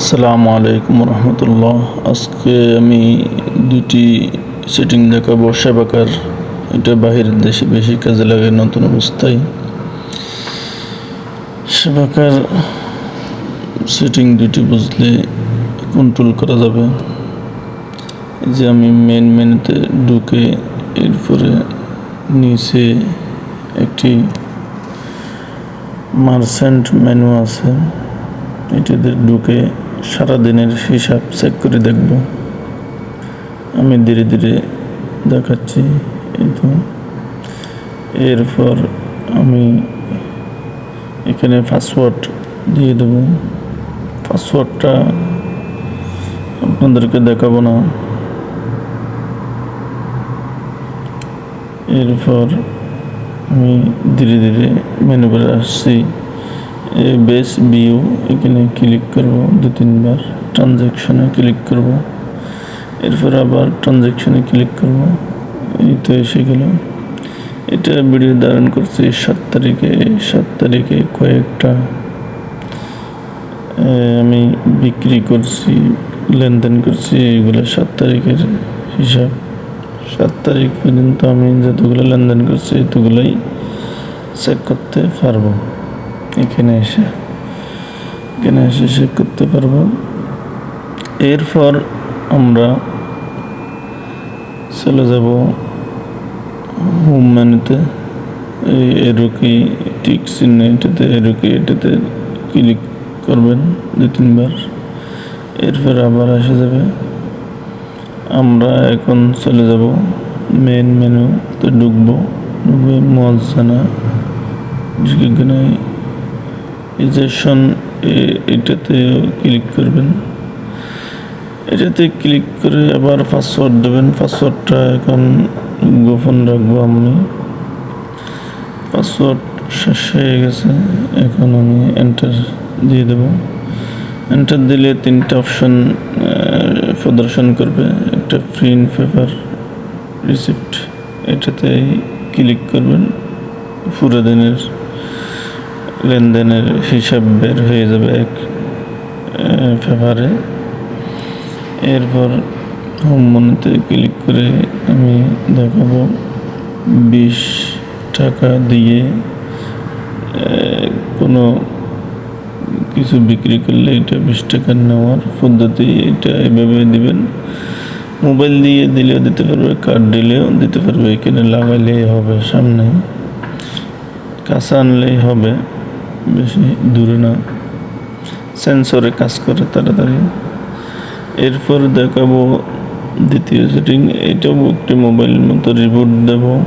আসসালামু আলাইকুম রহমতুল্লাহ। আজকে আমি দুটি সেটিং দেখাবো, সেবাকার। এটা বাহিরের দেশে বেশি কাজে লাগে, নতুন অবস্থায়। সেবাকার সেটিং দুটি বুঝলে কন্ট্রোল করা যাবে। যে আমি মেন মেনুতে ঢুকে এরপরে নিচে একটি মার্সেন্ট মেনু আছে। এটাতে ঢুকে সারাদিনের হিসাব চেক করে দেখব। আমি ধীরে ধীরে দেখাচ্ছি এই এরপর আমি এখানে পাসওয়ার্ড দিয়ে দেব। পাসওয়ার্ডটা আপনাদেরকে দেখাবো না। এরপর আমি ধীরে ধীরে মেনু করে আসছি। বেস ভিউ এখানে ক্লিক করব, দু তিনবার। ট্রানজ্যাকশনে ক্লিক করব। এরপর আবার ট্রানজ্যাকশনে ক্লিক করব। এই তো এসে গেল। এটা ভিডিও ধারণ করছি সাত তারিখে। সাত তারিখে কয়েকটা আমি বিক্রি করছি, লেনদেন করছি এগুলো সাত তারিখের হিসাব। সাত তারিখ পর্যন্ত আমি যতগুলো লেনদেন করছি, এতগুলোই চেক করতে পারব। এখানে এসে এখানে এসে চেক করতে পারব। এরপর আমরা চলে যাব হোম মেনুতে এই এরুকি টিক চিহ্ন এটাতে এরুকি এটাতে ক্লিক করবেন দু তিনবার। এরপর আবার এসে যাবে। আমরা এখন চলে যাব মেন মেনুতে ঢুকবো। ঢুকবে মজানা এখানে ইজেকশন এটাতে ক্লিক করবেন। এটাতে ক্লিক করে আবার পাসওয়ার্ড দেবেন। পাসওয়ার্ডটা এখন গোপন রাখব আমি। পাসওয়ার্ড শেষ হয়ে গেছে। এখন আমি এন্টার দিয়ে দেব। এন্টার দিলে তিনটা অপশন প্রদর্শন করবে। একটা প্রিন্ট পেপার রিসিপ্ট এটাতে ক্লিক করবেন। পুরো দিনের লেনদেনের হিসাব বের হয়ে যাবে এক পেপারে। এরপর হোম মনিতে ক্লিক করে আমি দেখাবো বিশ টাকা দিয়ে কোনো কিছু বিক্রি করলে এটা বিশ টাকা নেওয়ার পদ্ধতি এটা এভাবে দিবেন। মোবাইল দিয়ে দিলেও দিতে পারবে কার্ড দিলেও দিতে পারবে, এখানে লাগাইলেই হবে, সামনে কাছে আনলেই হবে। বেশি দূরে না। সেন্সরে কাজ করে তাড়াতাড়ি। এরপর দেখাবো দ্বিতীয় সেটিং এটাও একটি মোবাইলের মতো রিপোর্ট দেব।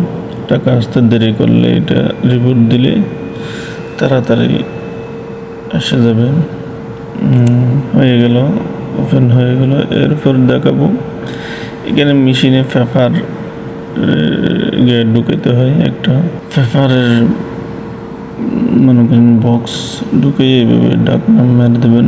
টাকা আসতে দেরি করলে এটা রিপোর্ট দিলে তাড়াতাড়ি এসে যাবে। হয়ে গেল ওপেন হয়ে গেল। এরপর দেখাবো। এখানে মেশিনে পেপার ঢুকাতে হয় একটা। পেপারের মনে করেন বক্স ঢুকে এইভাবে ডাক নাম মেরে দেবেন।